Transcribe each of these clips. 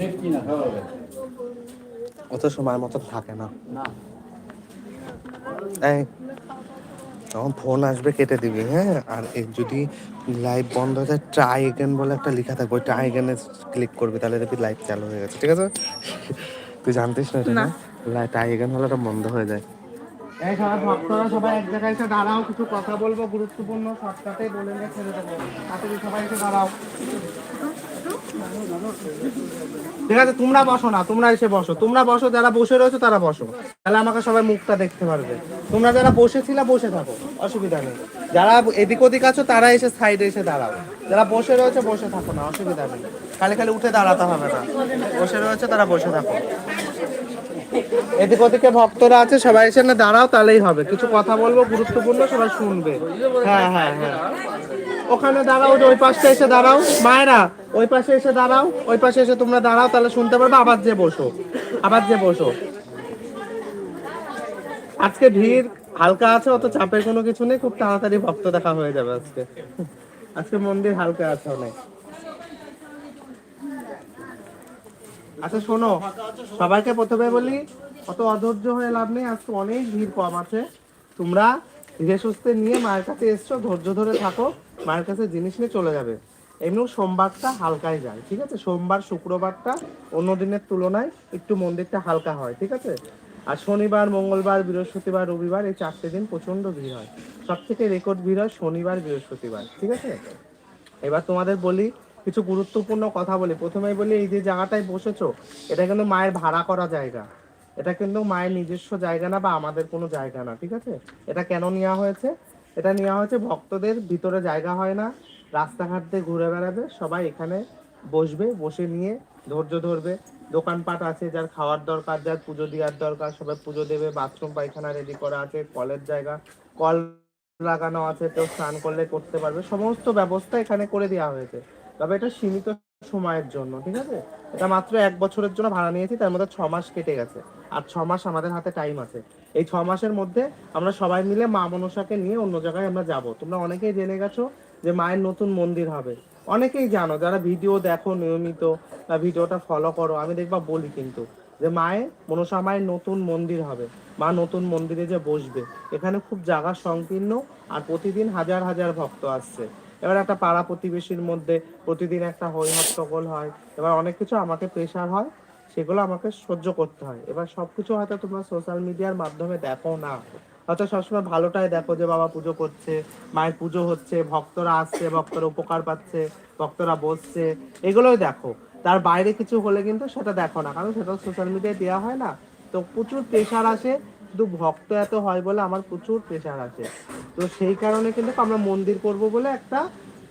দেখছি না সবাই অত সময় মতো থাকে না। এই তখন ফোন আসবে কেটে দিবি হ্যাঁ? আর এই যদি লাইভ বন্ধ হয়ে যায় ট্রাই এগেন বলে একটা লেখা থাকবে ওই ট্রাই এগেনে ক্লিক করবি তাহলে দেখবি লাইভ চালু হয়ে গেছে ঠিক আছে? তুই জানতিস না এটা না। ট্রাই এগেন হলে ওটা বন্ধ হয়ে যায়। এই সবাই ভক্তরা সবাই এক জায়গায় এসে দাঁড়াও, কিছু কথা বলব, গুরুত্বপূর্ণ শর্টকাটে বলে নিয়ে ছেড়ে দেবো। তাড়াতাড়ি সবাই এসে দাঁড়াও। ঠিক আছে, তোমরা বসো না, তোমরা এসে বসো। তোমরা বসো, যারা বসে রয়েছো তারা বসো। তাহলে আমাকে সবাই মুখটা দেখতে পারবে। তোমরা যারা বসেছিলে, বসে থাকো, অসুবিধা নেই। যারা এদিক ওদিক আছো, তারা এসে সাইডে এসে দাঁড়াও। যারা বসে রয়েছে, বসে থাকো না, অসুবিধা নেই। খালি খালি উঠে দাঁড়াতে হবে না। বসে রয়েছে, তারা বসে থাকো। এদিক ওদিকে ভক্তরা আছে, সবাই এসে না দাঁড়াও, তাহলেই হবে। কিছু কথা বলব, গুরুত্বপূর্ণ, সবাই শুনবে। হ্যাঁ হ্যাঁ হ্যাঁ। ওখানে দাঁড়াও, ওই পাশটা এসে দাঁড়াও। মায়েরা, ওই পাশে এসে দাঁড়াও, ওই পাশে এসে তোমরা দাঁড়াও, তাহলে শুনতে পারবে, আবার যে বসো, আবার যে বসো। আজকে ভিড় হালকা আছে, অত চাপের কোনো কিছু নেই, খুব তাড়াতাড়ি ভক্ত দেখা হয়ে যাবে আজকে। আজকে মন্দির হালকা আছে অনেক। আচ্ছা শোনো। সবাইকে প্রথমে বলি, অত অধৈর্য হয়ে লাভ নেই, আজকে অনেক ভিড় কম আছে। তোমরা ধীরে সুস্থে নিয়ে মায়ের কাছে এসছো, ধৈর্য ধরে থাকো, মায়ের কাছে জিনিস নিয়ে চলে যাবে। এমনিও সোমবারটা হালকাই যায়, ঠিক আছে? সোমবার, শুক্রবারটা অন্য দিনের তুলনায় একটু মন্দিরটা হালকা হয়, ঠিক আছে? আর শনিবার, মঙ্গলবার, বৃহস্পতিবার, রবিবার এই চারটে দিন প্রচণ্ড ভিড় হয়। সব থেকে রেকর্ড ভিড় হয় শনিবার, বৃহস্পতিবার, ঠিক আছে? এবার তোমাদের বলি কিছু গুরুত্বপূর্ণ কথা বলি। প্রথমেই বলি, এই যে জায়গাটায় বসেছো, এটা কিন্তু মায়ের ভাড়া করা জায়গা। এটা কিন্তু মায়ের নিজস্ব জায়গা না বা আমাদের কোনো জায়গা না, ঠিক আছে? এটা কেন নেওয়া হয়েছে? এটা নেওয়া হয়েছে, ভক্তদের ভিতরে জায়গা হয় না, রাস্তাঘাট দিয়ে ঘুরে বেড়াবে, সবাই এখানে বসবে, বসে নিয়ে ধৈর্য ধরবে। দোকানপাট আছে, যার খাওয়ার দরকার, যার পুজো দেওয়ার দরকার, সবাই পুজো দেবে বাথরুম পায়খানা রেডি করা আছে, কলের জায়গা, কল লাগানো আছে, কেউ স্নান করলে করতে পারবে, সমস্ত ব্যবস্থা এখানে করে দেওয়া হয়েছে। তবে এটা সীমিত সময়ের জন্য, ঠিক আছে? এটা মাত্র এক বছরের জন্য ভাড়া নিয়েছি, তার মধ্যে ছ মাস কেটে গেছে। আর ছ মাস আমাদের হাতে টাইম আছে। এই ছ মাসের মধ্যে আমরা সবাই মিলে মা মনসাকে নিয়ে অন্য জায়গায় আমরা যাব। তোমরা অনেকেই জেনে গেছো যে মায়ের নতুন মন্দির হবে। অনেকেই জানো, যারা ভিডিও দেখো নিয়মিত বা ভিডিওটা ফলো করো, আমি দেখবা বলি কিন্তু যে মায়ের, মনসা মায়ের নতুন মন্দির হবে। মা নতুন মন্দিরে যে বসবে। এখানে খুব জায়গা সংকীর্ণ আর প্রতিদিন হাজার হাজার ভক্ত আসছে। এবার একটা পাড়া প্রতিবেশীর মধ্যে প্রতিদিন একটা হই হট্টগোল হয়, এবার অনেক কিছু আমাকে প্রেশার হয়, সেগুলো আমাকে সহ্য করতে হয়। এবার সবকিছু হয়তো তোমরা সোশ্যাল মিডিয়ার মাধ্যমে দেখো না। হয়তো সবসময় ভালোটাই দেখো যে বাবা পুজো করছে, মায়ের পুজো হচ্ছে, ভক্তরা আসছে, ভক্তরা উপকার পাচ্ছে, ভক্তরা বসছে, এগুলোই দেখো। তার বাইরে কিছু হলে কিন্তু সেটা দেখো না, কারণ সেটা সোশ্যাল মিডিয়ায় দেওয়া হয় না। তো প্রচুর প্রেশার আসে, শুধু ভক্ত এত হয় বলে আমার প্রচুর প্রেশার আছে তো সেই কারণে কিন্তু আমরা মন্দির করব বলে একটা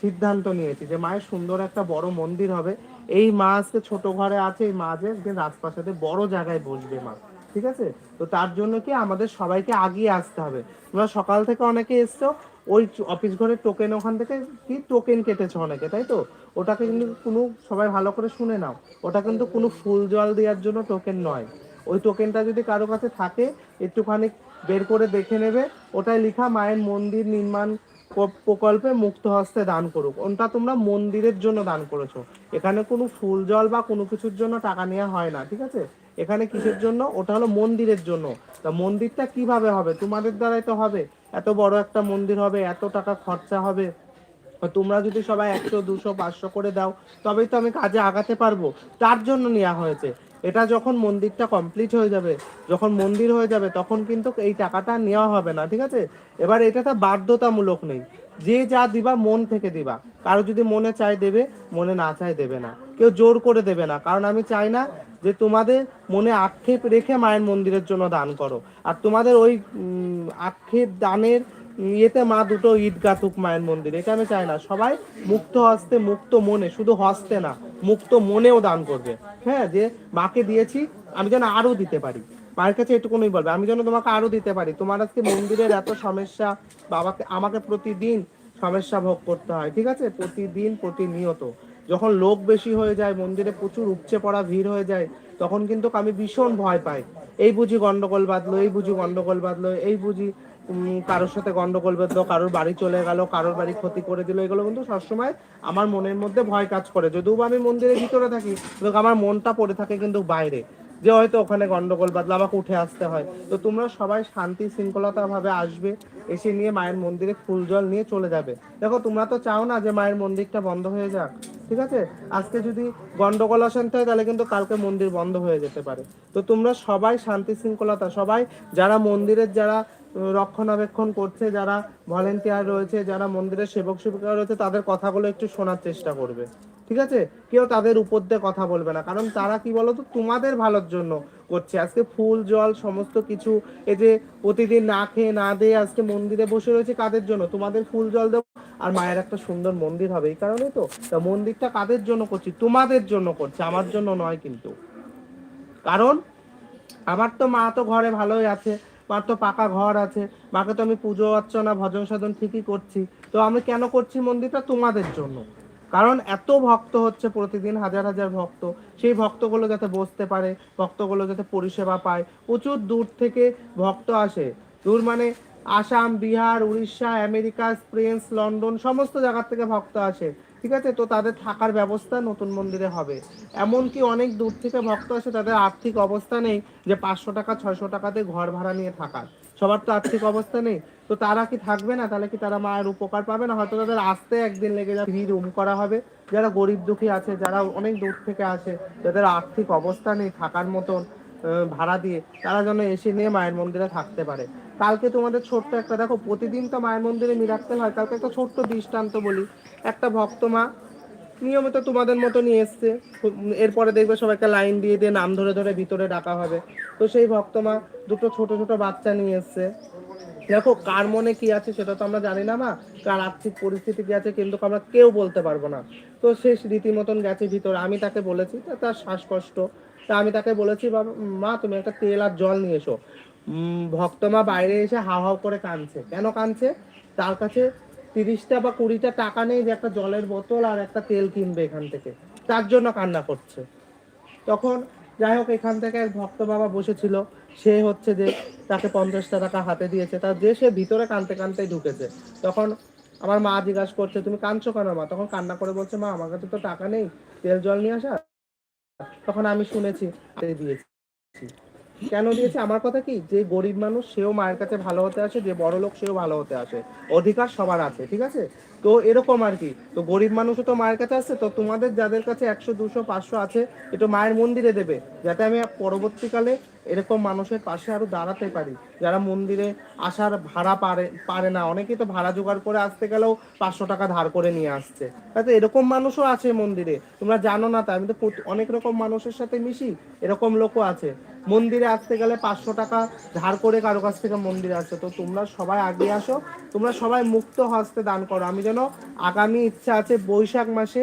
সিদ্ধান্ত নিয়েছি যে, মায়ের সুন্দর একটা বড় মন্দির হবে। এই মা আজকে ছোট ঘরে আছে, এই মা যে একদিন রাজপ্রাসাদে বড় জায়গায় বসবে মা, ঠিক আছে? তো তার জন্য কি আমাদের সবাইকে আগিয়ে আসতে হবে। তোমরা সকাল থেকে অনেকে এসছো, ওই অফিস ঘরের টোকেন ওখান থেকে কি টোকেন কেটেছো অনেকে, তাই তো? ওটাকে কিন্তু কোনো সবাই ভালো করে শুনে নাও। ওটা কিন্তু কোনো ফুল জল দেওয়ার জন্য টোকেন নয়। ওই টোকেনটা যদি কারও কাছে থাকে, একটুখানি বের করে দেখে নেবে। ওটাই লেখা, মায়ের মন্দির নির্মাণ প্রকল্পে মুক্ত হস্তে দান করুক। ওটা তোমরা মন্দিরের জন্য দান করেছ। এখানে কোনো ফুল জল বা কোনো কিছুর জন্য টাকা নেওয়া হয় না, ঠিক আছে? এখানে কিসের জন্য? ওটা হলো মন্দিরের জন্য। তা মন্দিরটা কীভাবে হবে? তোমাদের দ্বারাই তো হবে। এত বড় একটা মন্দির হবে, এত টাকা খরচা হবে। তোমরা যদি সবাই একশো, দুশো, পাঁচশো করে দাও, তবেই তো আমি কাজে আগাতে পারব। তার জন্য নেওয়া হয়েছে। এটা যখন মন্দিরটা কমপ্লিট হয়ে যাবে, যখন মন্দির হয়ে যাবে, তখন কিন্তু এই টাকাটা নেওয়া হবে না, ঠিক আছে? এবার এটা তো বাধ্যতামূলক নেই। যে যা দিবা মন থেকে দিবা। কারও যদি মনে চায় দেবে, মনে না চায় দেবে না। কেউ জোর করে দেবে না। কারণ আমি চাই না যে তোমাদের মনে আক্ষেপ রেখে মায়ের মন্দিরের জন্য দান করো। আর তোমাদের ওই আক্ষেপ দানের ইয়েতে মা দুটো ইট গাতুক মায়ের মন্দির। এটা আমি চাই না। সবাই মুক্ত হস্তে মুক্ত মনে, শুধু হস্তে না, মুক্ত মনেও দান করবে। হ্যাঁ যে মাকে দিয়েছি, আমি যেন আরও দিতে পারি। মায়ের কাছে এটুকুনই বলবে, আমি যেন তোমাকে আরও দিতে পারি। তোমার আজকে মন্দিরের এত সমস্যা, বাবাকে, আমাকে প্রতিদিন সমস্যা ভোগ করতে হয়, ঠিক আছে? প্রতিদিন, প্রতিনিয়ত। যখন লোক বেশি হয়ে যায়, মন্দিরে প্রচুর উপচে পড়া ভিড় হয়ে যায়, তখন কিন্তু আমি ভীষণ ভয় পাই। এই বুঝি গন্ডগোল বাঁধলো, এই বুঝি গন্ডগোল বাঁধলো, এই বুঝি কারোর সাথে গন্ডগোল বেঁধলো, কারোর বাড়ি চলে গেল, কারোর বাড়ি ক্ষতি করে দিল, এগুলো কিন্তু সবসময় আমার মনের মধ্যে ভয় কাজ করে। যদিও আমি মন্দিরের ভিতরে থাকি আমার মনটা পড়ে থাকে কিন্তু বাইরে, যে হয়তো ওখানে গন্ডগোল বাঁধলো, আমাকে উঠে আসতে হয়। তো তোমরা সবাই শান্তি শৃঙ্খলতা ভাবে আসবে, এসে নিয়ে মায়ের মন্দিরে ফুল জল নিয়ে চলে যাবে। দেখো, তোমরা তো চাও না যে মায়ের মন্দিরটা বন্ধ হয়ে যাক, ঠিক আছে? আজকে যদি গন্ডগোল অশান্তি হয়, তাহলে কিন্তু কালকে মন্দির বন্ধ হয়ে যেতে পারে। তো তোমরা সবাই শান্তি, শৃঙ্খলতা, সবাই যারা মন্দিরের যারা রক্ষণাবেক্ষণ করছে, যারা ভলেন্টিয়ার রয়েছে, যারা মন্দিরের সেবক সেবিকা রয়েছে, তাদের কথাগুলো একটু শোনার চেষ্টা করবে। ঠিক আছে? কেউ তাদের উপর দিয়ে কথা বলবে না। কারণ তারা কি বলতো? তোমাদের ভালোর জন্য করছে। আজকে ফুল, জল, সমস্ত কিছু এই যে প্রতিদিন না খেয়ে, না দিয়ে আজকে মন্দিরে বসে রয়েছে কাদের জন্য? তোমাদের ফুল, জল দেবো। আর মায়ের একটা সুন্দর মন্দির হবে এই কারণেই তো। তা মন্দিরটা কাদের জন্য করছি? তোমাদের জন্য করছে, আমার জন্য নয় কিন্তু। কারণ আমার তো মা তো ঘরে ভালোই আছে। মার তো পাকা ঘর আছে মাকে তো আমি পুজো, অর্চনা, ভজন সাধন ঠিকই করছি। তো আমি কেন করছি মন্দিরটা তোমাদের জন্য? কারণ এত ভক্ত হচ্ছে প্রতিদিন, হাজার হাজার ভক্ত। সেই ভক্তগুলো যাতে বসতে পারে, ভক্তগুলো যাতে পরিষেবা পায়। প্রচুর দূর থেকে ভক্ত আসে। দূর মানে আসাম, বিহার, উড়িষ্যা, আমেরিকা স্পেন্স লন্ডন, সমস্ত জায়গা থেকে ভক্ত আসে। ঠিক আছে? তো তাদের থাকার ব্যবস্থা নতুন মন্দিরে হবে। এমনকি অনেক দূর থেকে ভক্ত আসে, তাদের আর্থিক অবস্থা নেই যে পাঁচশো টাকা, ছয়শো টাকাতে ঘর ভাড়া নিয়ে থাকার। সবার তো আর্থিক অবস্থা নেই। তো তারা কি থাকবে না? তাহলে কি তারা মায়ের উপকার পাবে না? হয়তো তাদের আসতে একদিন লেগে যাবে। ফ্রি রুম করা হবে। যারা গরিব দুঃখী আছে, যারা অনেক দূর থেকে আসে যাদের আর্থিক অবস্থা নেই থাকার মতন ভাড়া দিয়ে। তারা যেন এসে নিয়ে মায়ের মন্দিরে থাকতে পারে। কালকে তোমাদের ছোট্ট একটা, দেখো, প্রতিদিন তো মায়ের মন্দিরে মিরাক্কেল হয়, কালকে একটা ছোট্ট দৃষ্টান্ত বলি। একটা ভক্ত মা নিয়মিত তোমাদের মতো নিয়ে এসছে এরপরে দেখবে সবাইকে লাইন দিয়ে দিয়ে নাম ধরে ধরে ভিতরে ডাকা হবে। তো সেই ভক্ত মা দুটো ছোট ছোট বাচ্চা নিয়ে এসছে। দেখো, কার মনে কি আছে সেটা তো আমরা জানি না মা, কার আর্থিক পরিস্থিতি কি আছে কিন্তু আমরা কেউ বলতে পারব না। তো সে রীতিমতন গেছে ভিতরে, আমি তাকে বলেছি তার শ্বাসকষ্ট। তা আমি তাকে বলেছি, বাবা, মা, তুমি একটা তেল আর জল নিয়ে এসো। উম, ভক্ত মা বাইরে এসে হাও হাও করে কাঁদছে। কেন কাঁদছে? তার কাছে তিরিশটা বা কুড়িটা টাকা নেই যে একটা জলের বোতল আর একটা তেল কিনবে এখান থেকে। তার জন্য কান্না করছে। তখন যাই হোক এখান থেকে এক ভক্ত বাবা বসেছিল। সে হচ্ছে যে তাকে পঞ্চাশটা টাকা হাতে দিয়েছে। তার যে সে ভিতরে কানতে কানতেই ঢুকেছে। তখন আমার মা জিজ্ঞাসা করছে তুমি কাঁদছো কেন মা? তখন কান্না করে বলছে মা আমার কাছে তো টাকা নেই। তেল জল নিয়ে আসা তখন আমি শুনেছি দিয়েছি। কেন দিয়েছে? আমার কথা কি? যে গরিব মানুষ, সেও মায়ের কাছে ভালো হতে আসে, যে বড় লোক, সেও ভালো হতে আসে। অধিকার সবার আছে, ঠিক আছে? তো এরকম আর কি। তো গরিব মানুষও তো মায়ের কাছে আসছে, তো তোমাদের যাদের কাছে একশো, দুশো, পাঁচশো আছে, একটু মায়ের মন্দিরে দেবে, যাতে আমি পরবর্তীকালে এরকম মানুষের পাশে আরও দাঁড়াতে পারি। যারা মন্দিরে আসার ভাড়া পারে পারে না। অনেকেই তো ভাড়া জোগাড় করে আসতে গেলেও পাঁচশো টাকা ধার করে নিয়ে আসছে। তাতে এরকম মানুষও আছে মন্দিরে। তোমরা জানো না তাই আমি তো অনেক রকম মানুষের সাথে মিশি, এরকম লোকও আছে। মন্দিরে আসতে গেলে পাঁচশো টাকা ধার করে কারও কাছ থেকে মন্দিরে আসছে তো তোমরা সবাই আগে আসো। তোমরা সবাই মুক্ত হস্তে দান করো। আমি যেন আগামী ইচ্ছা আছে বৈশাখ মাসে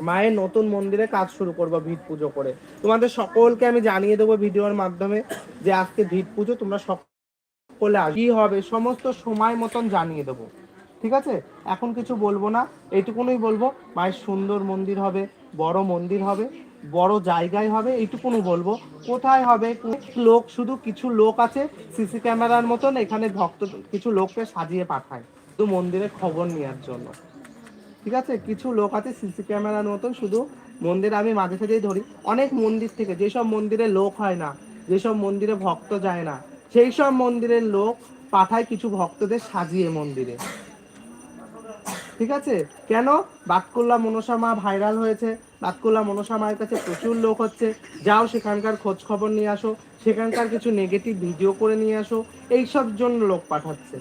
মায়ের নতুন মন্দিরে কাজ শুরু করব ভিট পুজো করে। তোমাদের সকলকে আমি জানিয়ে দেবো ভিডিওর মাধ্যমে যে আজকে ভিট পুজো, তোমরা সকলে কি হবে, সমস্ত সময় মতন জানিয়ে দেবো। ঠিক আছে? এখন কিছু বলব না, এইটুকুনই বলব। মায়ের সুন্দর মন্দির হবে, বড় মন্দির হবে, বড় জায়গায় হবে, এইটুকুনই বলব। কোথায় হবে লোক, শুধু কিছু লোক আছে, সিসি ক্যামেরার মতন, এখানে ভক্ত, কিছু লোককে সাজিয়ে পাঠায়। শুধু মন্দিরে খবর নেওয়ার জন্য। ঠিক আছে? কিছু লোক আছে সিসি ক্যামেরার মতন, শুধু মন্দির আমি মাঝে সাঝেই ধরি। অনেক মন্দির থেকে, যেসব মন্দিরে লোক হয় না, যেসব মন্দিরে ভক্ত যায় না সেই সব মন্দিরের লোক পাঠায় কিছু ভক্তদের সাজিয়ে মন্দিরে। ঠিক আছে? কেন? বাতকুল্লা মনসা মা ভাইরাল হয়েছে। বাতকুল্লা মনসা মায়ের কাছে প্রচুর লোক হচ্ছে। যাও সেখানকার খোঁজ খবর নিয়ে আসো, সেখানকার কিছু নেগেটিভ ভিডিও করে নিয়ে আসো। এইসব জন্য লোক পাঠাচ্ছে।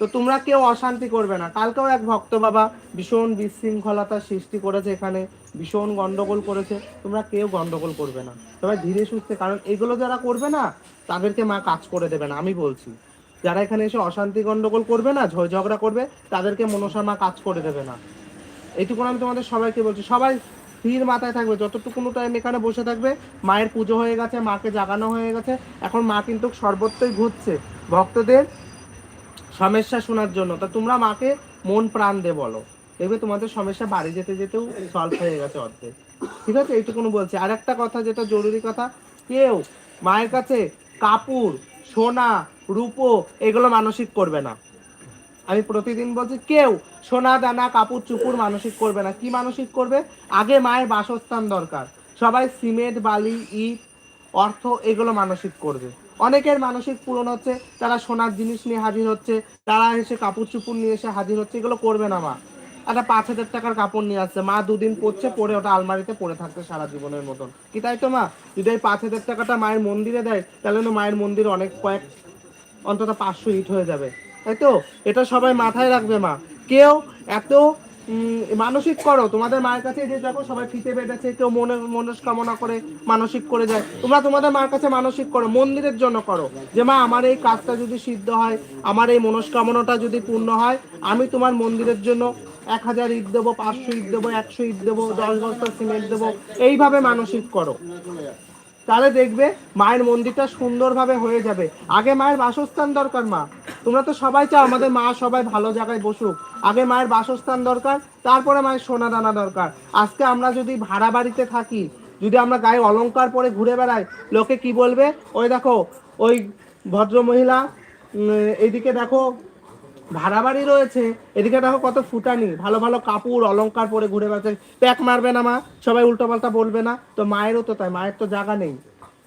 তো তোমরা কেউ অশান্তি করবে না। কালকেও এক ভক্ত বাবা ভীষণ বিশৃঙ্খলতা সৃষ্টি করেছে এখানে, ভীষণ গন্ডগোল করেছে। তোমরা কেউ গন্ডগোল করবে না। সবাই ধীরে সুস্থে, কারণ এগুলো যারা করবে না, তাদেরকে মা কাজ করে দেবে না, আমি বলছি। যারা এখানে এসে অশান্তি, গন্ডগোল করবে না ঝগড়া করবে, তাদেরকে মনসা মা কাজ করে দেবে না। এইটুকু আমি তোমাদের সবাইকে বলছি, সবাই স্থির মাথায় থাকবে যতটুকুনো টাইম এখানে বসে থাকবে, মায়ের পুজো হয়ে গেছে, মাকে জাগানো হয়ে গেছে, এখন মা কিন্তু সর্বত্রই ঘুরছে। ভক্তদের সমস্যা শোনার জন্য। তা তোমরা মাকে মন প্রাণ দে বলো। দেখবে তোমাদের সমস্যা বাড়ি যেতে যেতেও সলভ হয়ে গেছে অর্ধেক। ঠিক আছে? এইটুকুনো বলছি। আর একটা কথা যেটা জরুরি কথা, কেউ মায়ের কাছে কাপড়, সোনা, রূপো এগুলো মানসিক করবে না। আমি প্রতিদিন বলছি, কেউ সোনা, দানা, কাপড় চুপুর মানসিক করবে না। কি মানসিক করবে? আগে মায়ের বাসস্থান দরকার। সবাই সিমেন্ট, বালি, ইট, অর্থ এগুলো মানসিক করবে। অনেকের মানসিক পূরণ হচ্ছে, তারা সোনার জিনিস নিয়ে হাজির হচ্ছে, তারা এসে কাপড় চুপুর নিয়ে এসে হাজির হচ্ছে, এগুলো করবে না মা। একটা পাঁচ হাজার টাকার কাপড় নিয়ে আসছে, মা দুদিন পরছে, পরে ওটা আলমারিতে পড়ে থাকছে সারা জীবনের মতন। কি তাই তো মা? যদি এই পাঁচ হাজার টাকাটা মায়ের মন্দিরে দেয়, তাহলে মায়ের মন্দির অনেক কয়েক, অন্তত পাঁচশো ইট হয়ে যাবে। তাই তো? এটা সবাই মাথায় রাখবে মা। কেউ এত মানসিক করো। তোমাদের মায়ের কাছে যে দেখো সবাই ফিতে বেঁধেছে, কেউ মনে মনস্কামনা করে, মানসিক করে যায়। তোমরা তোমাদের মার কাছে মানসিক করো, মন্দিরের জন্য করো। যে মা, আমার এই কাজটা যদি সিদ্ধ হয়, আমার এই মনস্কামনাটা যদি পূর্ণ হয়, আমি তোমার মন্দিরের জন্য এক হাজার ইট দেবো, পাঁচশো ইট দেবো, একশো ইট দেবো, দশ বস্তা সিমেন্ট দেবো। এইভাবে মানসিক করো। তাহলে দেখবে মায়ের মন্দিরটা সুন্দরভাবে হয়ে যাবে। আগে মায়ের বাসস্থান দরকার মা। তোমরা তো সবাই চাও আমাদের মা সবাই ভালো জায়গায় বসুক। আগে মায়ের বাসস্থান দরকার তারপরে মায়ের সোনা দানা দরকার। আজকে আমরা যদি ভাড়া বাড়িতে থাকি যদি আমরা গায়ে অলংকার পরে ঘুরে বেড়াই লোকে কি বলবে? ওই দেখো ওই ভদ্র মহিলা উম, এইদিকে দেখো ভাড়া বাড়ি রয়েছে। এদিকে দেখো কত ফুটানি। ভালো ভালো কাপড়, অলংকার পরে ঘুরে বেড়াচ্ছে। প্যাক মারবে না মা। সবাই উল্টো পাল্টা বলবে না। তো মায়েরও তো তাই, মায়ের তো জায়গা নেই।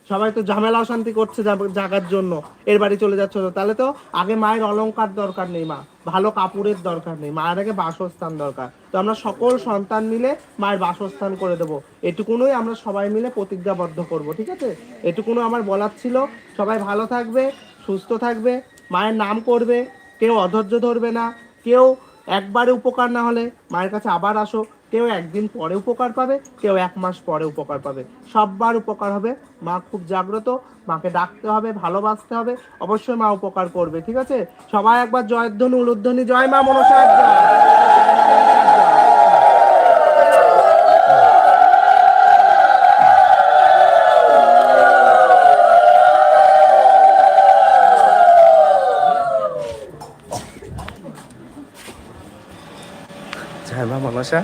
সবাই তো ঝামেলা অশান্তি করছে জাগার জন্য। এর বাড়ি চলে যাচ্ছে তাহলে তো আগে মায়ের অলংকার দরকার নেই মা। ভালো কাপড়ের দরকার নেই। মায়ের আগে বাসস্থান দরকার। তো আমরা সকল সন্তান মিলে মায়ের বাসস্থান করে দেবো। এটুকুনই আমরা সবাই মিলে প্রতিজ্ঞাবদ্ধ করব, ঠিক আছে? এটুকুনো আমার বলার ছিল। সবাই ভালো থাকবে, সুস্থ থাকবে, মায়ের নাম করবে। কেউ অধৈর্য ধরবে না, কেউ একবারে উপকার না হলে মায়ের কাছে আবার আসো, কেউ একদিন পরে উপকার পাবে, কেউ এক মাস পরে উপকার পাবে সববার উপকার হবে, মা খুব জাগ্রত, মাকে ডাকতে হবে, ভালোবাসতে হবে, অবশ্যই মা উপকার করবে, ঠিক আছে সবাই একবার জয়ধ্বনি, উলুধ্বনি, জয় মা মনসা জয়। মনসা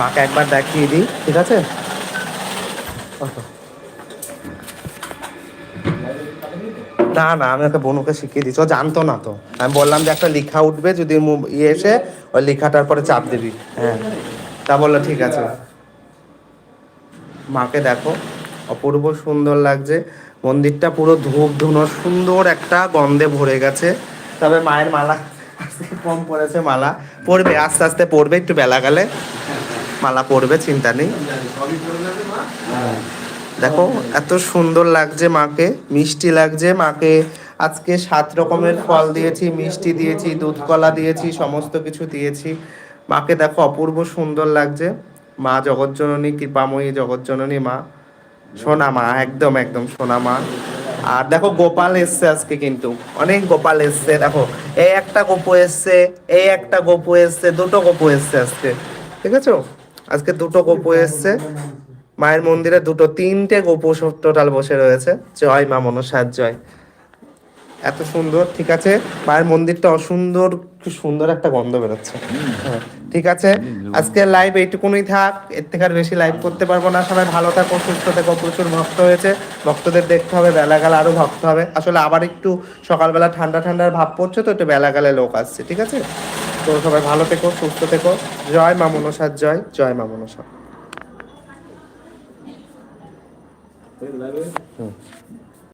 মাকে একবার দেখিয়ে দিই, ঠিক আছে? না না, আমি ওকে বনুকে শিখিয়ে দিচ্ছি, ও জানতো না তো। আমি বললাম যে একটা লেখা উঠবে, যদি ইয়ে এসে ওই লেখাটার পরে চাপ দিবি। হ্যাঁ। তা বলল, ঠিক আছে। মাকে দেখো। অপূর্ব সুন্দর লাগছে। মন্দিরটা পুরো ধূপ ধুনোর সুন্দর একটা গন্ধে ভরে গেছে। তবে মায়ের মালা, কম পড়েছে মালা। পড়বে, আস্তে আস্তে পড়বে, একটু বেলা গেলে। মালা পড়বে, চিন্তা নেই। দেখো, এত সুন্দর লাগছে মাকে, মিষ্টি লাগছে মাকে। আজকে সাত রকমের ফল দিয়েছি, মিষ্টি দিয়েছি, দুধ কলা দিয়েছি, সমস্ত কিছু দিয়েছি। মাকে দেখো, অপূর্ব সুন্দর লাগছে। মা জগৎজননী কৃপাময়ী জগৎজননী মা। সোনা মা একদম একদম সোনামা। আর দেখো, গোপাল এসছে আজকে কিন্তু। অনেক গোপাল এসছে, দেখো। এই একটা গোপু এসছে এই একটা গোপু এসছে, দুটো গোপু এসছে আজকে। ঠিক আছে? আজকে দুটো গোপু এসছে। মায়ের মন্দিরে দুটো, তিনটে গোপু টোটাল বসে রয়েছে। জয় মা মনসার জয়। এত সুন্দর ঠিক আছে? মায়ের মন্দিরটা অসুন্দর কি সুন্দর একটা গন্ধ বেরোচ্ছে। হ্যাঁ, ঠিক আছে? আজকের লাইভ এইটুকুনই থাক এর থেকে আর বেশি লাইভ করতে পারব না। সবাই ভালো থাকো সুস্থ থেকো প্রচুর ভক্ত হয়েছে। ভক্তদের দেখতে হবে বেলা গেলে আরও ভক্ত হবে। আসলে আবার একটু সকালবেলা ঠান্ডা ঠান্ডার ভাব পড়ছে তো একটু বেলা গেলে লোক আসছে ঠিক আছে? তো সবাই ভালো থেকো সুস্থ থেকো। জয় মা মনসার জয় জয় মা মনসা। হুম